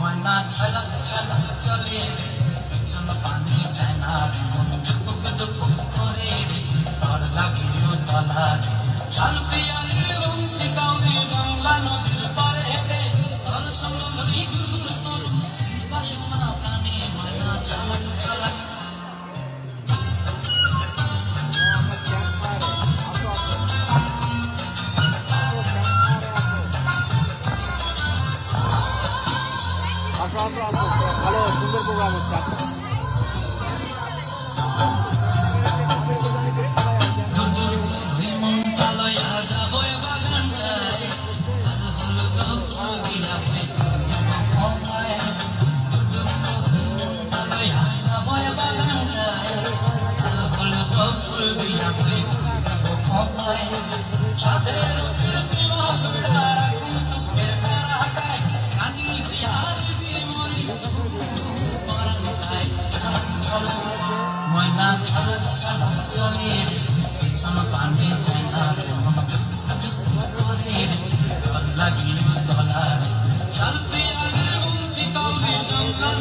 ময়না ছলক ছলক চলে চল পানি চায় না ডুবুক ডুবুক করে রে। তোর লাগিও তলা রে। ঢালবি প্রোগ্রাম ভালো সুন্দর প্রোগ্রাম হচ্ছে Chate পিছন পিছন চলে পিছন পানে চাইনার করে লাগিল তলার সালতে আগে বন্দিত হয়ে জঙ্গল